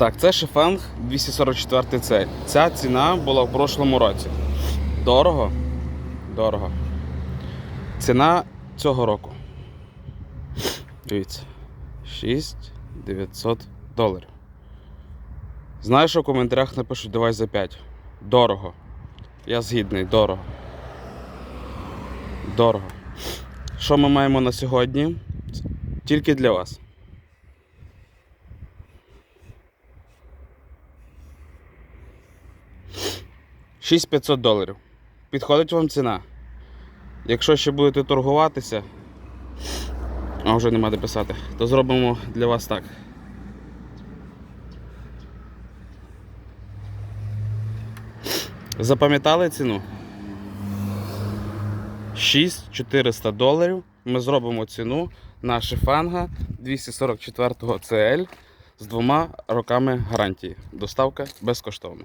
Так, це Шефенг 244 c Ця ціна була в прошлому році. Дорого? Дорого. Ціна цього року. Дивіться. 6900 доларів. Що в коментарях напишуть давай за 5. Дорого. Я згідний, дорого. Дорого. Що ми маємо на сьогодні? Тільки для вас. Шість 500 доларів. Підходить вам ціна. Якщо ще будете торгуватися, а вже нема де писати, то зробимо для вас так. Запам'ятали ціну? 6400 доларів. Ми зробимо ціну на шифанга 244 CL з двома роками гарантії. Доставка безкоштовна.